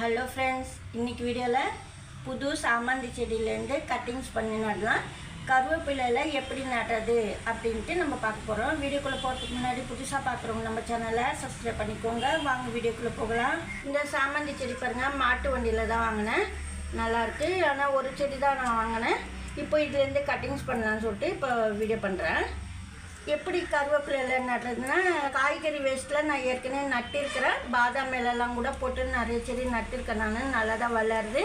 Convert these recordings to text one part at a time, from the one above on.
Hello friends இன்றைக்கி வீடியோவில் புது சாமந்தி செடியிலேருந்து கட்டிங்ஸ் பண்ணி நடலாம் கருவேப்பிலையில் எப்படி நடுறது அப்படின்ட்டு நம்ம பார்க்க போகிறோம் வீடியோக்குள்ளே போகிறதுக்கு முன்னாடி புதுசாக பார்க்குறவங்க நம்ம சேனலை சப்ஸ்கிரைப் பண்ணிக்கோங்க. வாங்க வீடியோக்குள்ளே போகலாம். இந்த சாமந்தி செடி பாருங்கள் மாட்டு வண்டியில் தான் வாங்கினேன். நல்லாயிருக்கு ஆனால் ஒரு செடி தான் நான் வாங்கினேன். இப்போ இதுலேருந்து கட்டிங்ஸ் பண்ணலான்னு சொல்லிட்டு இப்போ வீடியோ பண்ணுறேன் எப்படி கருவேப்பிலை நடுறதுன்னா காய்கறி வேஸ்ட்டில் நான் ஏற்கனவே நட்டிருக்கிறேன். பாதாம் இலெல்லாம் கூட போட்டு நிறைய செடி நட்டிருக்கேன் நான். நல்லா தான் வளருது.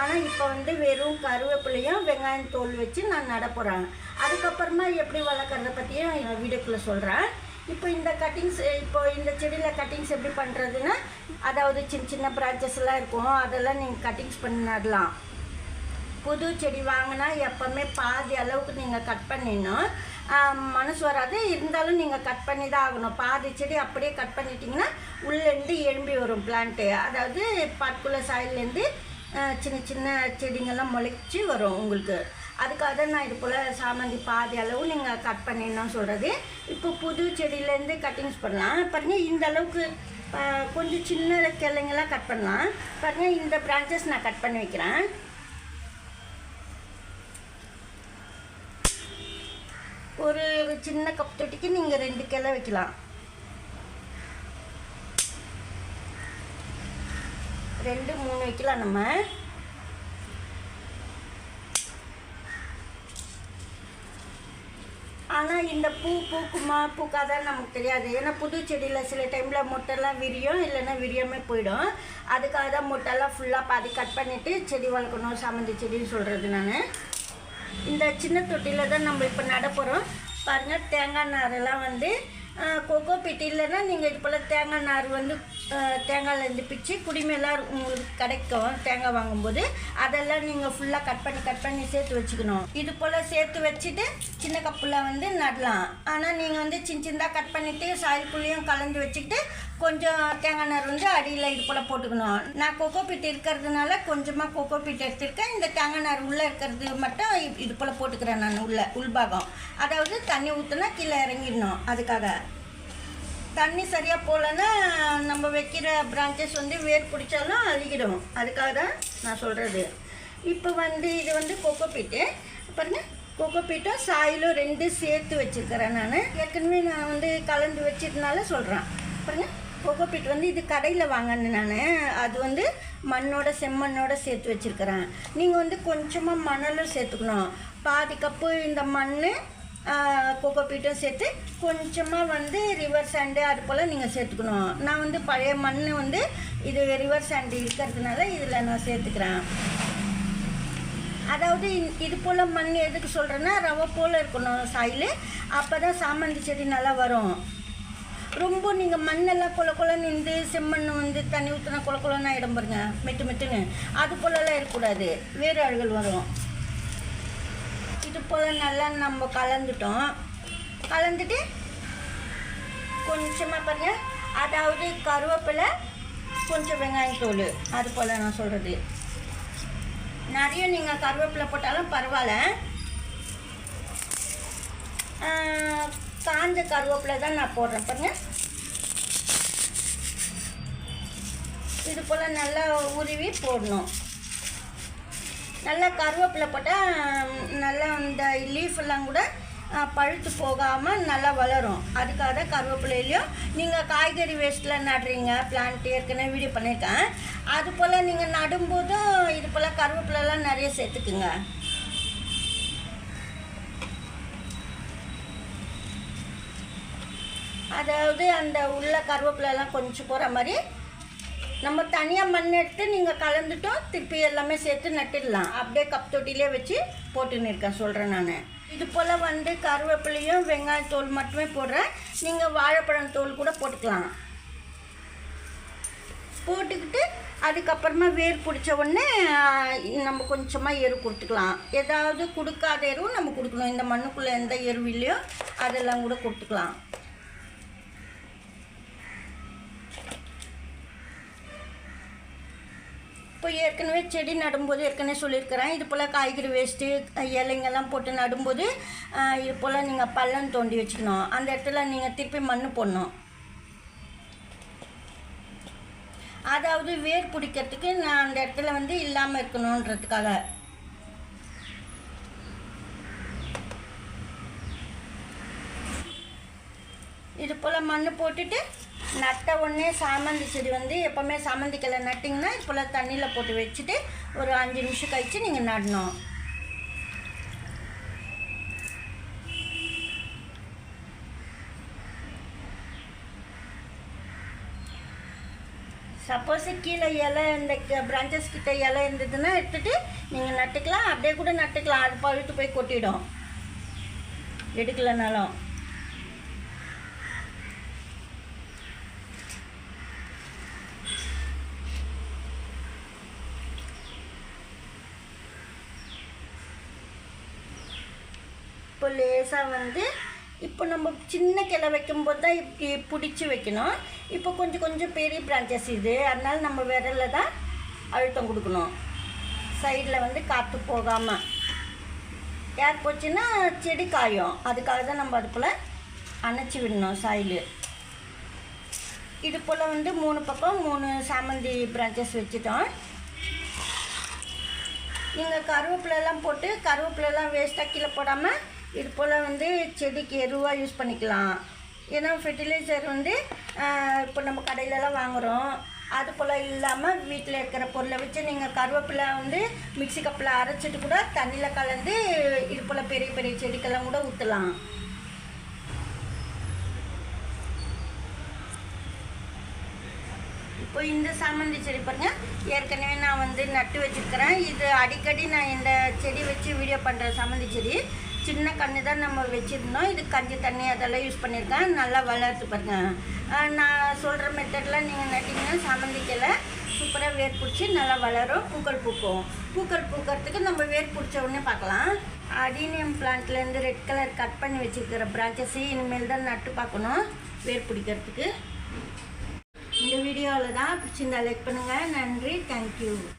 ஆனால் இப்போ வந்து வெறும் கருவேப்பிலையும் வெங்காயம் தோல் வச்சு நான் நட போகிறேன் அதுக்கப்புறமா எப்படி வளர்க்குறத பற்றியும் வீடியோக்குள்ளே சொல்கிறேன் இப்போ இந்த கட்டிங்ஸ் இப்போ இந்த செடியில் கட்டிங்ஸ் எப்படி பண்ணுறதுன்னா அதாவது சின்ன சின்ன பிரான்ச்சஸ்லாம் இருக்கும். அதெல்லாம் நீங்கள் கட்டிங்ஸ் பண்ணி நடலாம். புது செடி வாங்கினா எப்போவுமே பாதி அளவுக்கு நீங்கள் கட் பண்ணிடணும். மனசு வராது. இருந்தாலும் நீங்கள் கட் பண்ணி தான் ஆகணும். பாதி செடி அப்படியே கட் பண்ணிட்டீங்கன்னா உள்ளேருந்து எழும்பி வரும் பிளான்ட்டு அதாவது பட்குள்ள சாயிலேருந்து சின்ன சின்ன செடிங்கள்லாம் முளைச்சி வரும் உங்களுக்கு. அதுக்காக தான் நான் இது போல் சாமந்தி பாதி அளவு நீங்கள் கட் பண்ணிடணும் சொல்கிறது இப்போ புது செடியிலேருந்து கட்டிங்ஸ் பண்ணலாம். பாருங்கள் இந்த அளவுக்கு கொஞ்சம் சின்ன கிளைங்கெல்லாம் கட் பண்ணலாம். பாருங்கள் இந்த பிரான்ச்சஸ் நான் கட் பண்ணி வைக்கிறேன். ஒரு சின்ன கப் தொட்டிக்கு நீங்கள் ரெண்டு கிளை வைக்கலாம். ரெண்டு மூணு வைக்கலாம் நம்ம. ஆனால் இந்த பூ பூக்குமா பூக்காதான்னு நமக்கு தெரியாது. ஏன்னா புது செடியில் சில டைமில் மொட்டைலாம் விரியும் இல்லைன்னா விரியாமல் போயிடும். அதுக்காக தான் மொட்டைலாம் ஃபுல்லாக பாதி கட் பண்ணிவிட்டு செடி வளர்க்கணும் சாமந்தி செடின்னு சொல்கிறது நான். இந்த சின்ன தொட்டியில் தான் நம்ம இப்போ நட போகிறோம் பாருங்கள் தேங்காய் நாரெல்லாம் வந்து கொக்கோ பிட்டி இல்லைன்னா நீங்கள் இது போல் தேங்காய் நார் வந்து தேங்காயிலேருந்து பிச்சு குடிமையெல்லாம் உங்களுக்கு கிடைக்கும். தேங்காய் வாங்கும்போது அதெல்லாம் நீங்கள் ஃபுல்லாக கட் பண்ணி கட் பண்ணி சேர்த்து வச்சுக்கணும். இது போல் சேர்த்து வச்சுட்டு சின்ன கப்பில் வந்து நடலாம். ஆனால் நீங்கள் வந்து சின்ன சின்னதாக கட் பண்ணிவிட்டு சாயல்குள்ளேயும் கலந்து வச்சுக்கிட்டு கொஞ்சம் தேங்காய் நார் வந்து அடியில் இது போல் போட்டுக்கணும். நான் கொக்கோ பீட் இருக்கிறதுனால கொஞ்சமாக கொக்கோ பீட் எடுத்துருக்கேன். இந்த தேங்காய் நார் உள்ளே இருக்கிறது மட்டும் இது போல் போட்டுக்கிறேன் நான் உள்ளே உள்பாகம். அதாவது தண்ணி ஊற்றினா கீழே இறங்கிடணும் அதுக்காக. தண்ணி சரியாக போகலன்னா நம்ம வைக்கிற பிரான்ச்சஸ் வந்து வேர் பிடிச்சாலும் அழுகிடும். அதுக்காக தான் நான் சொல்கிறது இப்போ வந்து இது வந்து கொக்கோ பீட்டு பாருங்க கொக்கோ பீட்டும் சாயிலும் ரெண்டு சேர்த்து வச்சுருக்கிறேன் நான். ஏற்கனவே நான் வந்து கலந்து வச்சதுனால சொல்கிறேன் அப்புறம் கொக்கோ பீட் வந்து இது கடையில் வாங்கினேன் நான். அது வந்து மண்ணோட செம்மண்ணோட சேர்த்து வச்சுருக்கிறேன். நீங்கள் வந்து கொஞ்சமாக மணலும் சேர்த்துக்கணும். பாதி கப்பு இந்த மண் கொக்கோ பீட்டும் சேர்த்து கொஞ்சமாக வந்து ரிவர் சாண்டு அது போல் நீங்கள் சேர்த்துக்கணும். நான் வந்து பழைய மண் வந்து இது ரிவர் சாண்டு இருக்கிறதுனால இதில் நான் சேர்த்துக்கிறேன். அதாவது இது போல் மண் எதுக்கு சொல்கிறேன்னா ரவை போல் இருக்கணும் சாயில். அப்போ தான் சாமந்தி செடி நல்லா வரும். ரொம்ப நீங்கள் மண்ணெல்லாம் கொல குலன்னு நின்று செம்மண் வந்து தண்ணி ஊற்றினா கொல கொலன்னு ஆகிடும் பாருங்க. மெட்டு மெட்டுன்னு. அது போலலாம் இருக்கக்கூடாது. வேறு அழுகல் வரும். இது போல் நல்லா நம்ம கலந்துட்டோம். கலந்துட்டு கொஞ்சமாக பாருங்க. அதாவது கருவேப்பிலை கொஞ்சம் வெங்காயம் தோல் அது போல் நான் சொல்கிறது நிறைய நீங்கள் கருவேப்பிலை போட்டாலும் பரவாயில்ல. காஞ்ச கருவேப்பிலை தான் நான் போடுறேன் பாருங்க. இது போல் நல்லா உருவி போடணும். நல்லா கருவேப்பிலை போட்டால் நல்லா இந்த லீஃப் எல்லாம் கூட பழுத்து போகாமல் நல்லா வளரும். அதுக்காக தான் கருவேப்பிலையிலையும் நீங்கள் காய்கறி வேஸ்ட்டில் நடுறீங்க பிளான்ட் ஏற்கனவே வீடியோ பண்ணியிருக்கேன். அது போல் நீங்கள் நடும்போதும் இது போல் கருவேப்பிலெல்லாம் நிறைய சேர்த்துக்குங்க. அதாவது அந்த உள்ள கருவேப்பிலெல்லாம் கொஞ்சம் போகிற மாதிரி நம்ம தனியாக மண் எடுத்து நீங்கள் கலந்துட்டோம் திருப்பி எல்லாமே சேர்த்து நட்டுடலாம். அப்படியே கப் தொட்டிலே வச்சு போட்டுன்னு இருக்கேன் சொல்கிறேன் நான். இது போல் வந்து கருவேப்பிலையும் வெங்காய தோல் மட்டுமே போடுறேன். நீங்கள் வாழைப்பழம் தோல் கூட போட்டுக்கலாம். போட்டுக்கிட்டு அதுக்கப்புறமா வேர் பிடிச்ச உடனே நம்ம கொஞ்சமாக எரு கொடுத்துக்கலாம். ஏதாவது கொடுக்காத எருவும் நம்ம கொடுக்கணும். இந்த மண்ணுக்குள்ளே எந்த எரு இல்லையோ அதெல்லாம் கூட கொடுத்துக்கலாம். இப்போ ஏற்கனவே செடி நடும்போது ஏற்கனவே சொல்லியிருக்கிறேன். இது போல் காய்கறி வேஸ்ட்டு இலைங்கெல்லாம் போட்டு நடும்போது இது போல் நீங்கள் பள்ளம் தோண்டி வச்சுக்கணும். அந்த இடத்துல நீங்கள் திருப்பி மண் போடணும். அதாவது வேர் பிடிக்கிறதுக்கு நான் அந்த இடத்துல வந்து இல்லாமல் இருக்கணுன்றதுக்காக. இது போல் மண் போட்டுட்டு நட்ட உடனே சாமந்தி செடி வந்து எப்போவுமே சாமந்தி கிளை நட்டிங்கன்னா இது தண்ணியில் போட்டு வச்சுட்டு ஒரு அஞ்சு நிமிஷம் கழித்து நீங்கள் நடணும். சப்போஸ் கீழே இலை இந்த பிரான்ச்சஸ் கிட்ட இலை இருந்ததுன்னா எடுத்துகிட்டு நீங்கள் நட்டுக்கலாம். அப்படியே கூட நட்டுக்கலாம். அது பழுத்து போய் கொட்டிடும். எடுக்கலைனாலும். இப்போ லேசாக வந்து இப்போ நம்ம சின்ன கிளை வைக்கும்போது தான் இப்படி பிடிச்சி வைக்கணும். இப்போ கொஞ்சம் கொஞ்சம் பெரிய பிரான்ச்சஸ் இது. அதனால நம்ம விரலில் தான் அழுத்தம் கொடுக்கணும். சைடில் வந்து காற்று போகாமல் ஏர் போச்சுன்னா செடி காயும். அதுக்காக தான் நம்ம அது போல் அணைச்சி விடணும் சாயில் இது போல் வந்து மூணு பக்கம் மூணு சாமந்தி பிரான்ச்சஸ் வச்சுட்டோம். நீங்கள் கருவேப்பிலெல்லாம் போட்டு கருவேப்பிலெல்லாம் வேஸ்ட்டாக கீழே போடாமல் இது போல் வந்து செடிக்கு எருவாக யூஸ் பண்ணிக்கலாம். ஏன்னா ஃபெர்டிலைசர் வந்து இப்போ நம்ம கடையிலலாம் வாங்குகிறோம் அது போல் இல்லாமல் வீட்டில் இருக்கிற பொருளை வச்சு நீங்கள் கருவேப்பிலை வந்து மிக்ஸி கப்பில் அரைச்சிட்டு கூட தண்ணியில் கலந்து இது போல் பெரிய பெரிய செடிக்கெல்லாம் கூட ஊற்றலாம் இப்போ இந்த சாமந்தி செடி பாருங்கள் ஏற்கனவே நான் வந்து நட்டு வச்சுருக்கிறேன். இது அடிக்கடி நான் இந்த செடி வச்சு வீடியோ பண்ணுற சாமந்தி செடி. சின்ன கன்று தான் நம்ம வச்சுருந்தோம். இது கஞ்சி தண்ணி அதெல்லாம் யூஸ் பண்ணியிருக்கேன். நல்லா வளர்த்து பாருங்க. நான் சொல்கிற மெத்தடில் நீங்கள் நட்டிங்கன்னா சாமந்தி சூப்பராக வேர் பிடிச்சி நல்லா வளரும். பூக்கள் பூக்கும். பூக்கள் பூக்கிறதுக்கு நம்ம வேர் பிடிச்ச உடனே பார்க்கலாம். அடீனியம் பிளான்ட்லேருந்து ரெட் கலர் கட் பண்ணி வச்சுருக்கிற பிரான்ச்சஸையும் இனிமேல் தான் நட்டு பார்க்கணும். வேர் பிடிக்கிறதுக்கு. இந்த வீடியோவில் தான் பிடிச்சிருந்தா லைக் பண்ணுங்கள் நன்றி. தேங்க்யூ